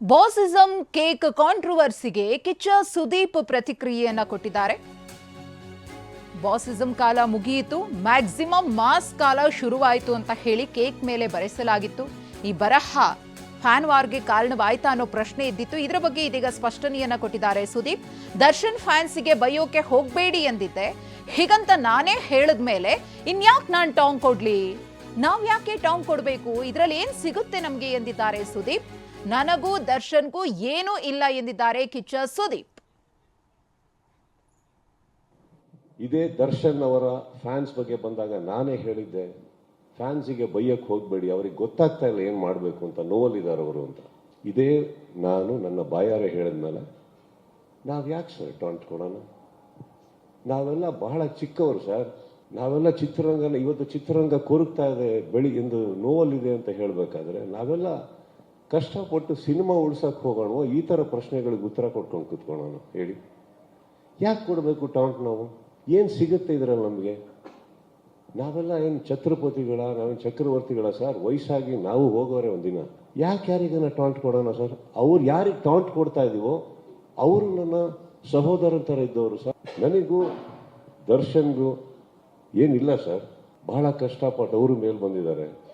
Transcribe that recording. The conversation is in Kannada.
ಬಾಸಿಸಂ ಕೇಕ್ ಕಾಂಟ್ರವರ್ಸಿಗೆ ಕಿಚ್ಚ ಸುದೀಪ್ ಪ್ರತಿಕ್ರಿಯೆಯನ್ನ ಕೊಟ್ಟಿದ್ದಾರೆ. ಬಾಸಿಸಂ ಕಾಲ ಮುಗಿಯಿತು, ಮ್ಯಾಕ್ಸಿಮಮ್ ಮಾಸ್ ಕಾಲ ಶುರುವಾಯಿತು ಅಂತ ಹೇಳಿ ಕೇಕ್ ಮೇಲೆ ಬರೆಸಲಾಗಿತ್ತು. ಈ ಬರಹ ಫ್ಯಾನ್ ವಾರ್ಗೆ ಕಾರಣವಾಯ್ತಾ ಅನ್ನೋ ಪ್ರಶ್ನೆ ಇದ್ದಿತ್ತು. ಇದರ ಬಗ್ಗೆ ಇದೀಗ ಸ್ಪಷ್ಟನೆಯನ್ನ ಕೊಟ್ಟಿದ್ದಾರೆ ಸುದೀಪ್. ದರ್ಶನ್ ಫ್ಯಾನ್ಸಿಗೆ ಬೈಯೋಕೆ ಹೋಗ್ಬೇಡಿ ಎಂದಿದ್ದೆ. ಹೀಗಂತ ನಾನೇ ಹೇಳಿದ್ಮೇಲೆ ಇನ್ಯಾಕ್ ನಾನ್ ಟಾಂಗ್ ಕೊಡ್ಲಿ? ನಾವ್ ಯಾಕೆ ಟಾಂಗ್ ಕೊಡಬೇಕು? ಇದ್ರಲ್ಲಿ ಏನ್ ಸಿಗುತ್ತೆ ನಮ್ಗೆ ಎಂದಿದ್ದಾರೆ ಸುದೀಪ್? ನನಗೂ ದರ್ಶನ್ಗೂ ಏನೂ ಇಲ್ಲ ಎಂದಿದ್ದಾರೆ ಕಿಚ್ಚ ಸುದೀಪ್. ಇದೇ ದರ್ಶನ್ ಅವರ ಫ್ಯಾನ್ಸ್ ಬಗ್ಗೆ ಬಂದಾಗ ನಾನೇ ಹೇಳಿದ್ದೆ, ಫ್ಯಾನ್ಸಿಗೆ ಬೈಯಕ್ಕೆ ಹೋಗಬೇಡಿ, ಅವ್ರಿಗೆ ಗೊತ್ತಾಗ್ತಾ ಇಲ್ಲ ಏನು ಮಾಡಬೇಕು ಅಂತ, ನೋವಲ್ಲಿದ್ದಾರೆ ಅವರು ಅಂತ. ಇದೇ ನಾನು ನನ್ನ ಬಾಯಾರೆ ಹೇಳಿದ್ಮೇಲೆ, ನಾವು ಯಾಕೆ ಸರ್ ಕೊಡೋಣ? ನಾವೆಲ್ಲ ಬಹಳ ಚಿಕ್ಕವರು ಸರ್, ನಾವೆಲ್ಲ ಚಿತ್ರರಂಗನ, ಇವತ್ತು ಚಿತ್ರರಂಗ ಕೊರಗ್ತಾ ಇದೆ ಬೆಳಿ ಎಂದು ನೋವಲ್ಲಿದೆ ಅಂತ ಹೇಳಬೇಕಾದ್ರೆ ನಾವೆಲ್ಲ ಕಷ್ಟಪಟ್ಟು ಸಿನಿಮಾ ಉಳ್ಸಕ್ಕೆ ಹೋಗೋಣ ಈ ಥರ ಪ್ರಶ್ನೆಗಳಿಗೆ ಉತ್ತರ ಕೊಟ್ಕೊಂಡು ಕೂತ್ಕೊಳ್ಳೋಣ. ಹೇಳಿ. ಯಾಕೆ ಕೊಡಬೇಕು ಟಾಂಟ್ ನಾವು? ಏನು ಸಿಗುತ್ತೆ ಇದರಲ್ಲಿ ನಮಗೆ? ನಾವೆಲ್ಲ ಏನು ಛತ್ರಪತಿಗಳ, ನಾವೇನು ಚಕ್ರವರ್ತಿಗಳ ಸರ್? ವಯಸ್ಸಾಗಿ ನಾವು ಹೋಗೋರೆ ಒಂದಿನ. ಯಾಕೆ ಯಾರಿಗನ್ನ ಟಾಂಟ್ ಕೊಡೋಣ ಸರ್? ಅವ್ರು ಯಾರಿಗೆ ಟಾಂಟ್ ಕೊಡ್ತಾ ಇದೀವೋ, ಅವರು ನನ್ನ ಸಹೋದರನ ಥರ ಇದ್ದವರು ಸರ್. ನನಗೂ, ದರ್ಶನ್ಗೂ ಏನಿಲ್ಲ ಸರ್. ಬಹಳ ಕಷ್ಟಪಟ್ಟು ಅವರು ಮೇಲೆ ಬಂದಿದ್ದಾರೆ.